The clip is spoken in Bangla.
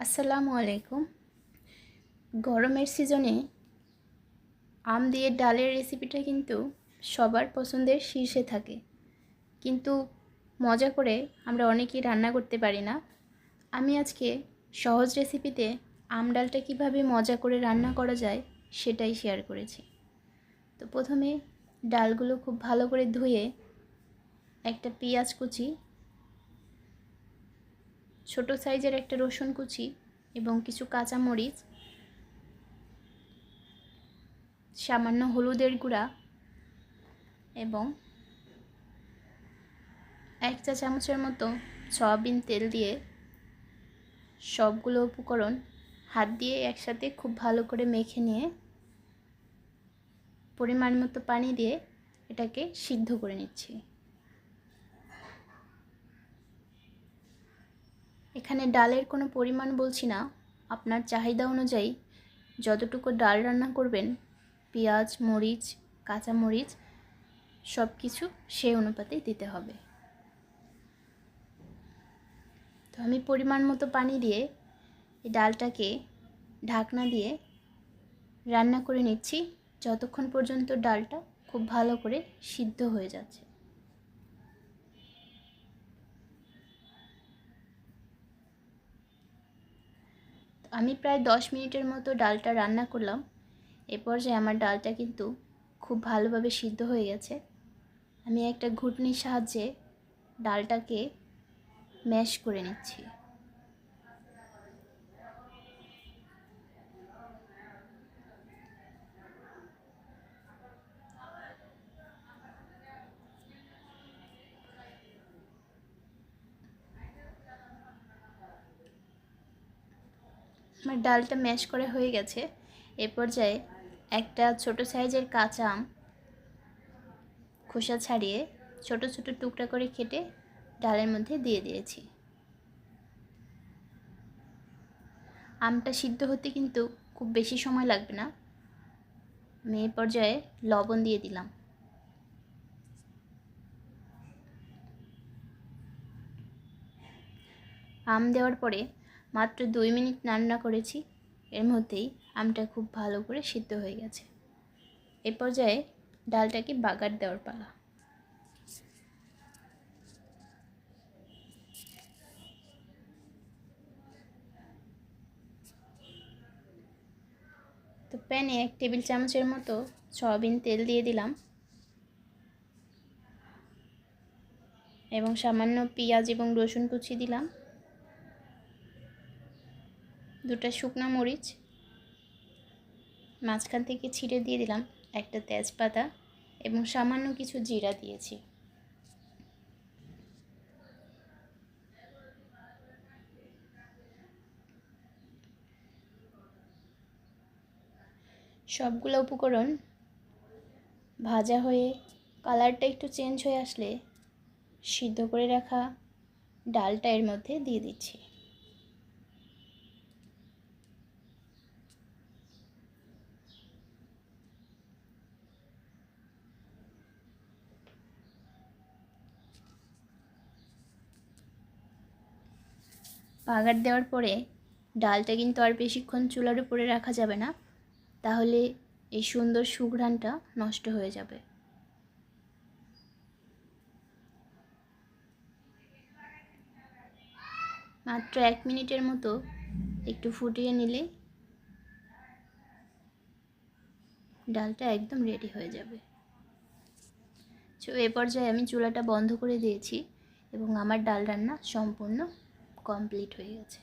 আসসালামু আলাইকুম। গরমের সিজনে আম দিয়ে ডালের রেসিপিটা কিন্তু সবার পছন্দের শীর্ষে থাকে। কিন্তু মজা করে আমরা অনেকেই রান্না করতে পারি না। আমি আজকে সহজ রেসিপিতে আম ডালটা কীভাবে মজা করে রান্না করা যায় সেটাই শেয়ার করেছি। তো প্রথমে ডালগুলো খুব ভালো করে ধুয়ে একটা পেঁয়াজ কুচি ছোট সাইজের একটা রসুন কুচি এবং কিছু কাঁচা মরিচ সামান্য হলুদের গুঁড়া এবং এক চা চামচের মতো সয়াবিন তেল দিয়ে সবগুলো উপকরণ হাত দিয়ে একসাথে খুব ভালো করে মেখে নিয়ে পরিমাণ মতো পানি দিয়ে এটাকে সিদ্ধ করে নিচ্ছি। এখানে ডালের কোনো পরিমাণ বলছি না। আপনার চাহিদা অনুযায়ী যতটুকু ডাল রান্না করবেন, পেঁয়াজ, মরিচ, কাঁচা মরিচ সব কিছু সেই অনুপাতেই দিতে হবে। তো আমি পরিমাণ মতো পানি দিয়ে এই ডালটাকে ঢাকনা দিয়ে রান্না করে নিচ্ছি। যতক্ষণ পর্যন্ত ডালটা খুব ভালো করে সিদ্ধ হয়ে যাচ্ছে। আমি প্রায় দশ মিনিটের মতো ডালটা রান্না করলাম। এ পর্যায়ে আমার ডালটা কিন্তু খুব ভালোভাবে সিদ্ধ হয়ে গেছে। আমি একটা ঘুটনির সাহায্যে ডালটাকে ম্যাশ করে নিচ্ছি। আমার ডালটা ম্যাশ করে হয়ে গেছে। এ পর্যায়ে একটা ছোট সাইজের কাঁচা আম খোসা ছাড়িয়ে ছোট ছোট টুকরা করে কেটে ডালের মধ্যে দিয়ে দিয়েছি। আমটা সিদ্ধ হতে কিন্তু খুব বেশি সময় লাগবে না। এই পর্যায়ে লবণ দিয়ে দিলাম। আম দেওয়ার পরে মাত্র দুই মিনিট রান্না করেছি, এর মধ্যেই আমটা খুব ভালো করে সিদ্ধ হয়ে গেছে। এ পর্যায়ে ডালটাকে বাগার দেওয়ার পালা। তো প্যানে এক টেবিল চামচের মতো সয়াবিন তেল দিয়ে দিলাম এবং সামান্য পেঁয়াজ এবং রসুন কুচি দিলাম। দুটা শুকনো মরিচ, মাঝখান থেকে ছিঁড়ে দিয়ে দিলাম একটা তেজপাতা এবং সামান্য কিছু জিরা দিয়েছি। সবগুলো উপকরণ ভাজা হয়ে কালারটা একটু চেঞ্জ হয়ে আসলে সিদ্ধ করে রাখা ডালটা এর মধ্যে দিয়ে দিচ্ছি। বাগার দেওয়ার পরে ডালটা কিন্তু আর বেশিক্ষণ চুলার উপরে রাখা যাবে না, তাহলে এই সুন্দর সুঘ্রাণটা নষ্ট হয়ে যাবে। মাত্র এক মিনিটের মতো একটু ফুটিয়ে নিলে ডালটা একদম রেডি হয়ে যাবে। তো এ পর্যায়ে আমি চুলাটা বন্ধ করে দিয়েছি এবং আমার ডাল রান্না সম্পূর্ণ কমপ্লিট হয়ে গেছে।